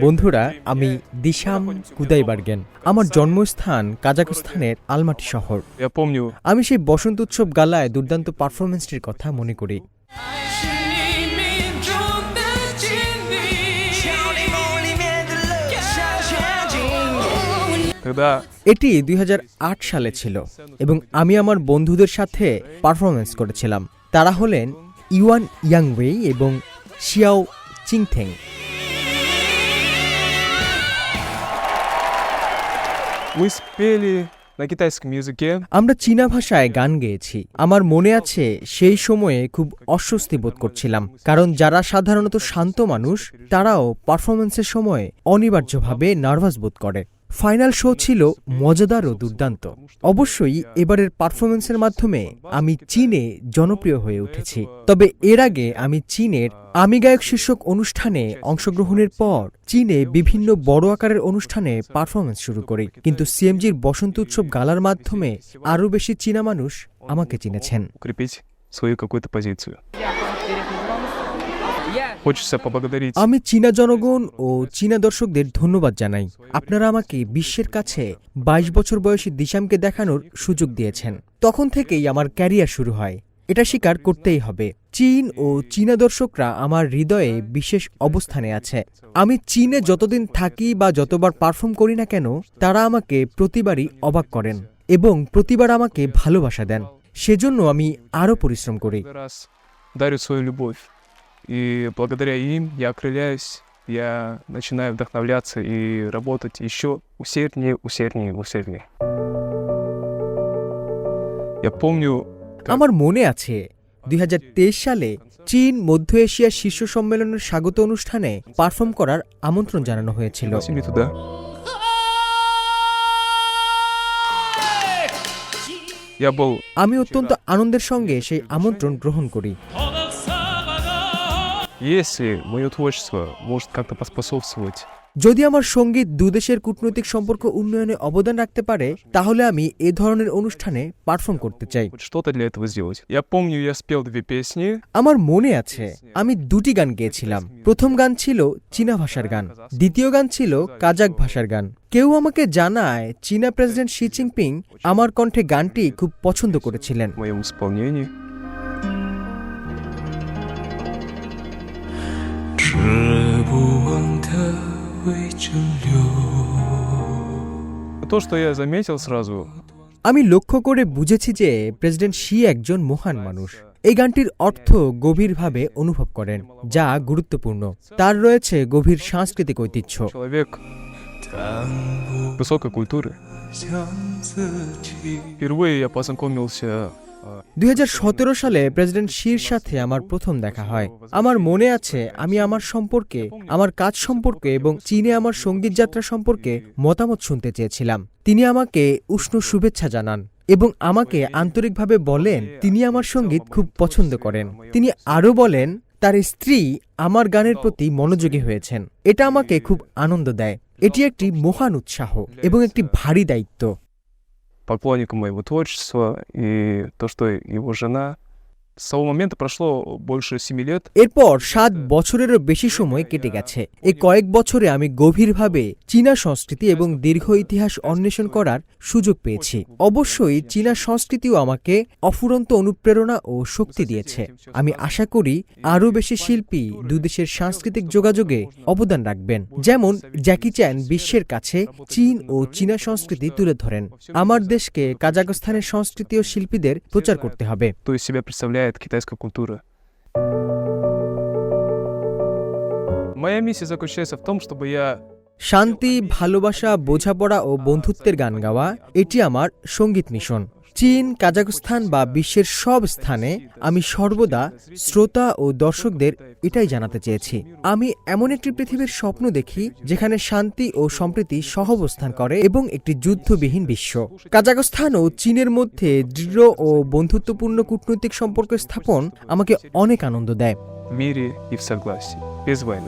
বন্ধুরা আমি দিশাম কুদাইবার্গেন আমার জন্মস্থান কাজাকস্তানের আলমাটি শহর। আমি সেই বসন্ত উৎসব গালায় দুর্দান্ত পারফরমেন্সটির কথা মনে করি। এটি দুই হাজার আট সালে ছিল এবং আমি আমার বন্ধুদের সাথে পারফরমেন্স করেছিলাম। তারা হলেন ইওয়ান ইয়াংওয়ে এবং শিয়াও চিংথেং мы спели на китайском языке, আমরা চীনা ভাষায় গান গেয়েছি আমার মনে আছে সেই সময়ে খুব অস্বস্তি বোধ করছিলাম কারণ যারা সাধারণত শান্ত মানুষ তারাও পারফরমেন্সের সময় অনিবার্যভাবে নার্ভাস বোধ করে ফাইনাল শো ছিল মজাদার ও দুর্দান্ত। অবশ্যই এবারের পারফরমেন্সের মাধ্যমে আমি চীনে জনপ্রিয় হয়ে উঠেছি। তবে এর আগে আমি চীনের আমি গায়ক শীর্ষক অনুষ্ঠানে অংশগ্রহণের পর চীনে বিভিন্ন বড় আকারের অনুষ্ঠানে পারফরমেন্স শুরু করি। কিন্তু সিএমজির বসন্ত উৎসব গালার মাধ্যমে আরও বেশি চীনা মানুষ আমাকে চিনেছেন। Хочется поблагодарить আমি চীনা জনগণ ও চীনা দর্শকদের ধন্যবাদ জানাই আপনারা আমাকে বিশ্বের কাছে ২২ বছর বয়সী দিশামকে দেখানোর সুযোগ দিয়েছেন তখন থেকেই আমার ক্যারিয়ার শুরু হয় এটা স্বীকার করতেই হবে চীন ও চীনা দর্শকরা আমার হৃদয়ে বিশেষ অবস্থানে আছে আমি চীনে যতদিন থাকি বা যতবার পারফর্ম করি না কেন তারা আমাকে প্রতিবারই অবাক করেন এবং প্রতিবার আমাকে ভালোবাসা দেন সেজন্য আমি আরও পরিশ্রম করি И благодаря им я окрыляюсь, я начинаю вдохновляться и работать еще усерднее, усерднее, усерднее. Я помню, আমার মনে আছে দুই সালে চীন মধ্য এশিয়ার শীর্ষ সম্মেলনের স্বাগত অনুষ্ঠানে পারফর্ম করার আমন্ত্রণ জানানো হয়েছিল пригласили туда. Я был আমি অত্যন্ত আনন্দের সঙ্গে সেই আমন্ত্রণ গ্রহণ করি если мое творчество может как-то поспособствовать যদি আমার সংগীত দুদেশের কূটনৈতিক সম্পর্ক উন্নয়নে অবদান রাখতে পারে তাহলে আমি এ ধরনের অনুষ্ঠানে পারফর্ম করতে চাই। আমার মনে আছে আমি দুটি গান গেয়েছিলাম। প্রথম গান ছিল চীনা ভাষার গান দ্বিতীয় গান ছিল কাজাক ভাষার গান। কেউ আমাকে জানায় চীনা প্রেসিডেন্ট শি জিনপিং আমার কণ্ঠে গানটি খুব পছন্দ করেছিলেন। Что я заметил сразу, আমি লক্ষ্য করে বুঝেছি যে প্রেসিডেন্ট শি একজন মহান মানুষ। এই গানটির অর্থ গভীরভাবে অনুভব করেন যা গুরুত্বপূর্ণ। তার রয়েছে গভীর সাংস্কৃতিক ঐতিহ্য। Высокой культуры. Впервые я познакомился দুই হাজার সতেরো সালে প্রেসিডেন্ট শির সাথে আমার প্রথম দেখা হয়। আমার মনে আছে, আমি আমার সম্পর্কে, আমার কাজ সম্পর্কে এবং চীনে আমার সংগীত যাত্রা সম্পর্কে মতামত শুনতে চেয়েছিলাম। তিনি আমাকে উষ্ণ শুভেচ্ছা জানান এবং আমাকে আন্তরিকভাবে বলেন, তিনি আমার সংগীত খুব পছন্দ করেন। তিনি আরও বলেন, তার স্ত্রী আমার গানের প্রতি মনোযোগী হয়েছেন। এটা আমাকে খুব আনন্দ দেয়। এটি একটি মহান উৎসাহ এবং একটি ভারী দায়িত্ব। Поклонником моего творчества, и то, что его жена... এরপর সাত বছরেরও বেশি সময় কেটে গেছে। এই কয়েক বছরে আমি গভীরভাবে চীনা সংস্কৃতি এবং দীর্ঘ ইতিহাস অন্বেষণ করার সুযোগ পেয়েছি। অবশ্যই চীনা সংস্কৃতিও আমাকে অফুরন্ত অনুপ্রেরণা ও শক্তি দিয়েছে। আমি আশা করি আরও বেশি শিল্পী দুদেশের সাংস্কৃতিক যোগাযোগে অবদান রাখবেন। যেমন জ্যাকি চ্যান বিশ্বের কাছে চীন ও চীনা সংস্কৃতি তুলে ধরেন। আমার দেশকে কাজাকস্তানের সংস্কৃতি ও শিল্পীদের প্রচার করতে হবে। То из себя представляет китайская культура. Моя миссия заключается в том, чтобы я শান্তি ভালোবাসা বোঝাপড়া ও বন্ধুত্বের গান গাওয়া এটি আমার সঙ্গীত মিশন চীন কাজাকস্তান বা বিশ্বের সব স্থানে আমি সর্বদা শ্রোতা ও দর্শকদের এটাই জানাতে চেয়েছি। আমি এমন একটি পৃথিবীর স্বপ্ন দেখি যেখানে শান্তি ও সম্প্রীতি সহবস্থান করে এবং একটি যুদ্ধবিহীন বিশ্ব। কাজাকস্তান ও চীনের মধ্যে দৃঢ় ও বন্ধুত্বপূর্ণ কূটনৈতিক সম্পর্ক স্থাপন আমাকে অনেক আনন্দ দেয়।